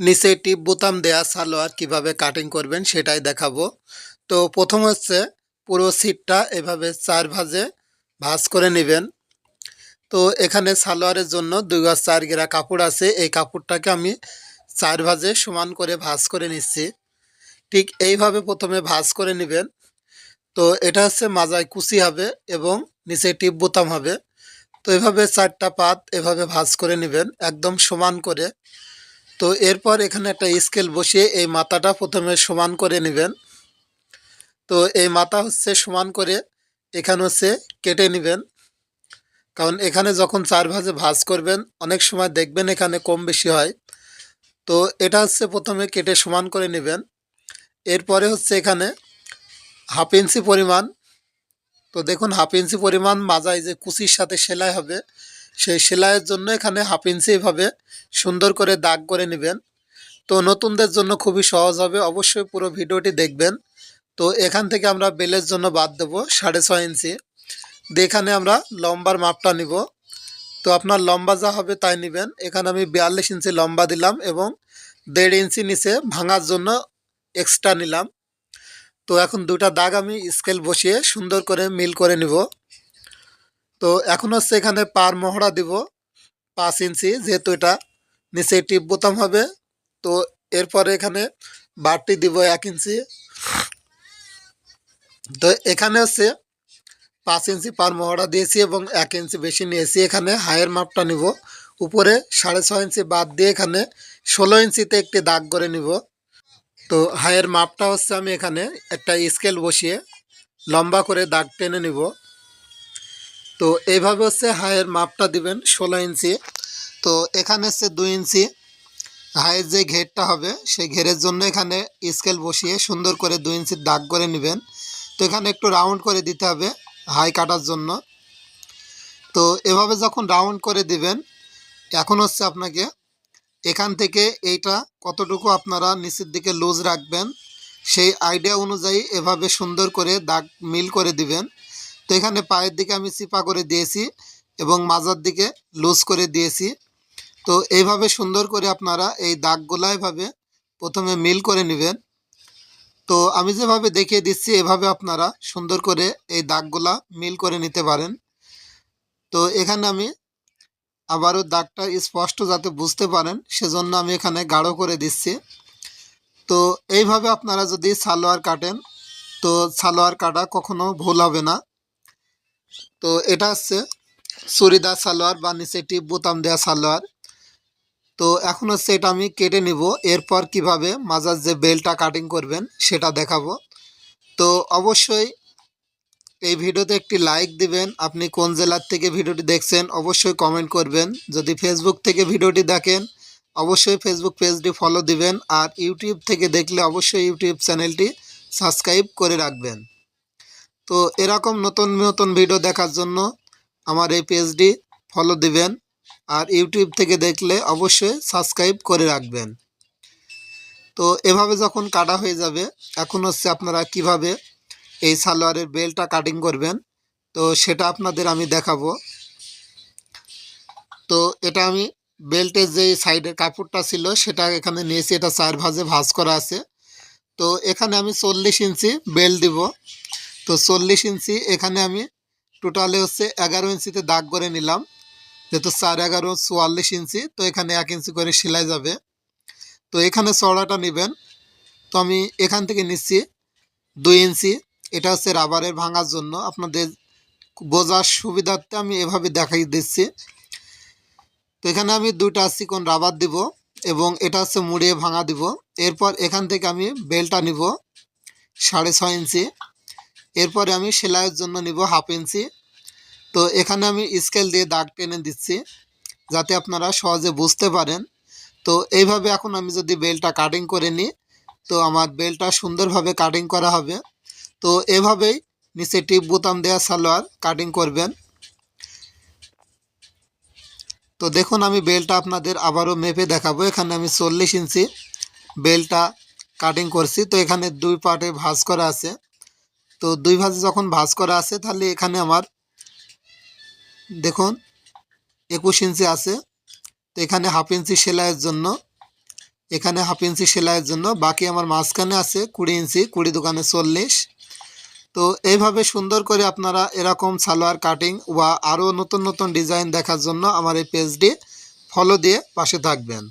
নিচে টিপ বোতাম দেয়া সালোয়ার, কীভাবে কাটিং করবেন সেটাই দেখাবো। তো প্রথম হচ্ছে পুরো সিটটা এভাবে চার ভাজে ভাজ করে নেবেন। তো এখানে সালোয়ারের জন্য দুই গজ চার গেরা কাপড় আছে, এই কাপড়টাকে আমি চার ভাজে সমান করে ভাজ করে নিচ্ছি। ঠিক এইভাবে প্রথমে ভাজ করে নেবেন। তো এটা হচ্ছে মাজায় কুচি হবে এবং নিচে টিপ বোতাম হবে। তো এভাবে চারটা পাত এভাবে ভাজ করে নেবেন, একদম সমান করে। তো এরপর এখানে একটা স্কেল বসিয়ে এই মাথাটা প্রথমে সমান করে নেবেন। তো এই মাথা হচ্ছে সমান করে এখানে হচ্ছে কেটে নেবেন। কারণ এখানে যখন চার ভাজে ভাজ করবেন, অনেক সময় দেখবেন এখানে কম বেশি হয়। তো এটা হচ্ছে প্রথমে কেটে সমান করে নেবেন। এরপরে হচ্ছে এখানে হাফ ইঞ্চি পরিমাণ, তো দেখুন হাফ ইঞ্চি পরিমাণ মাজায় যে কুচির সাথে সেলাই হবে সেই সেলাইয়ের জন্য এখানে হাফ ইঞ্চি এভাবে সুন্দর করে দাগ করে নেবেন। তো নতুনদের জন্য খুবই সহজ হবে, অবশ্যই পুরো ভিডিওটি দেখবেন। তো এখান থেকে আমরা বেলের জন্য বাদ দেবো সাড়ে ছয় ইঞ্চি এখানে আমরা লম্বার মাপটা নিব। তো আপনার লম্বা যা হবে তাই নেবেন। এখানে আমি বিয়াল্লিশ ইঞ্চি লম্বা দিলাম এবং দেড় ইঞ্চি নিচে ভাঙার জন্য এক্সট্রা নিলাম। তো এখন দুটা দাগ আমি স্কেল বসিয়ে সুন্দর করে মিল করে নিব। তো এখন হচ্ছে এখানে পার মহড়া দিব, পাঁচ ইঞ্চি, যেহেতু এটা নিচে টিপ বোতাম হবে। তো এরপরে এখানে বাড়তি দিব এক ইঞ্চি। তো এখানে হচ্ছে পাঁচ ইঞ্চি পার মহড়া দিয়েছি এবং এক ইঞ্চি বেশি নিয়েছি। এখানে হায়ের মাপটা নিব। উপরে সাড়ে ছয় ইঞ্চি বাদ দিয়ে এখানে ষোলো ইঞ্চিতে একটি দাগ করে নিব। তো হায়ের মাপটা হচ্ছে আমি এখানে একটা স্কেল বসিয়ে লম্বা করে দাগ টেনে নিব। তো এইভাবে হচ্ছে হায়ের মাপটা দিবেন ষোলো ইঞ্চি। তো এখানে হচ্ছে দুই ইঞ্চি। হায়ের যে ঘেরটা হবে, সেই ঘেরের জন্য এখানে স্কেল বসিয়ে সুন্দর করে দুই ইঞ্চির দাগ করে নেবেন। তো এখানে একটু রাউন্ড করে দিতে হবে হাই কাটার জন্য। তো এভাবে যখন রাউন্ড করে দিবেন, এখন হচ্ছে আপনাকে এখান থেকে এইটা কতটুকু আপনারা নিচের দিকে লুজ রাখবেন, সেই আইডিয়া অনুযায়ী এভাবে সুন্দর করে দাগ মিল করে দিবেন। এখানে পায়ের দিকে আমি চিপা করে দিয়েছি এবং মাজার দিকে লুজ করে দিয়েছি। তো এইভাবে সুন্দর করে আপনারা এই দাগগুলা এভাবে প্রথমে মিল করে নেবেন। তো আমি যেভাবে দেখিয়ে দিচ্ছি, এভাবে আপনারা সুন্দর করে এই দাগগুলা মিল করে নিতে পারেন। তো এখানে আমি আবারও দাগটা স্পষ্ট যাতে বুঝতে পারেন, সেজন্য আমি এখানে গাঢ় করে দিচ্ছি। তো এইভাবে আপনারা যদি সালোয়ার কাটেন, তো সালোয়ার কাটা কখনো ভুল হবে না। তো এটা হচ্ছে চুড়িদার সালোয়ার বা নিচে টিপ বোতাম দেওয়া সালোয়ার। তো এখন হচ্ছে এটা আমি কেটে নিব। এরপর কীভাবে মাজার যে বেলটা কাটিং করবেন সেটা দেখাবো। তো অবশ্যই এই ভিডিওতে একটি লাইক দিবেন। আপনি কোন জেলার থেকে ভিডিওটি দেখছেন অবশ্যই কমেন্ট করবেন। যদি ফেসবুক থেকে ভিডিওটি দেখেন, অবশ্যই ফেসবুক পেজটি ফলো দিবেন। আর ইউটিউব থেকে দেখলে অবশ্যই ইউটিউব চ্যানেলটি সাবস্ক্রাইব করে রাখবেন। তো এরকম নতুন নতুন ভিডিও দেখার জন্য আমার এই পেজটি ফলো দিবেন আর ইউটিউব থেকে দেখলে অবশ্যই সাবস্ক্রাইব করে রাখবেন। তো এভাবে যখন কাটা হয়ে যাবে, এখন হচ্ছে আপনারা কীভাবে এই সালোয়ারের বেলটা কাটিং করবেন, তো সেটা আপনাদের আমি দেখাবো। তো এটা আমি বেল্টের যে সাইডের কাপড়টা ছিল, সেটা এখানে নিয়েছি, এটা চার ভাজে ভাজ করা আছে। তো এখানে আমি চল্লিশ ইঞ্চি বেল্ট দিব। তো চল্লিশ ইঞ্চি এখানে আমি টোটালে হচ্ছে এগারো ইঞ্চিতে দাগ করে নিলাম। যেহেতু চার এগারো, চুয়াল্লিশ ইঞ্চি, তো এখানে এক ইঞ্চি করে সেলাই যাবে। তো এখানে চড়াটা নেবেন। তো আমি এখান থেকে নিচ্ছি দুই ইঞ্চি। এটা হচ্ছে রাবারের ভাঙার জন্য। আপনাদের বোঝার সুবিধার্থে আমি এভাবে দেখাই দিচ্ছি। তো এখানে আমি দুইটা চিকন রাবার দিব এবং এটা হচ্ছে মুড়িয়ে ভাঙা দিব। এরপর এখান থেকে আমি বেলটা নিব সাড়ে ছয় ইঞ্চি। এরপরে আমি সেলাইয়ের জন্য নিব হাফ ইঞ্চি। তো এখানে আমি স্কেল দিয়ে দাগ টেনে দিচ্ছি, যাতে আপনারা সহজে বুঝতে পারেন। তো এইভাবে এখন আমি যদি বেলটা কাটিং করে নিই, তো আমার বেলটা সুন্দরভাবে কাটিং করা হবে। তো এভাবেই নিচে টিপ বোতাম দেওয়া সালোয়ার কাটিং করবেন। তো দেখুন, আমি বেলটা আপনাদের আবারও মেপে দেখাবো। এখানে আমি চল্লিশ ইঞ্চি বেলটা কাটিং করছি। তো এখানে দুই পার্টে ভাঁজ করা আছে। তো দুই ভাঁজে যখন ভাঁজ করা আছে, তাহলে এখানে আমার, দেখুন, একুশ ইঞ্চি আছে। তো এখানে হাফ ইঞ্চি সেলাইয়ের জন্য, এখানে হাফ ইঞ্চি সেলাইয়ের জন্য, বাকি আমার মাঝখানে আছে কুড়ি ইঞ্চি, কুড়ি দোকানে চল্লিশ। তো এইভাবে সুন্দর করে আপনারা এরকম সালোয়ার কাটিং বা আরও নতুন নতুন ডিজাইন দেখার জন্য আমার এই পেজটি ফলো দিয়ে পাশে থাকবেন।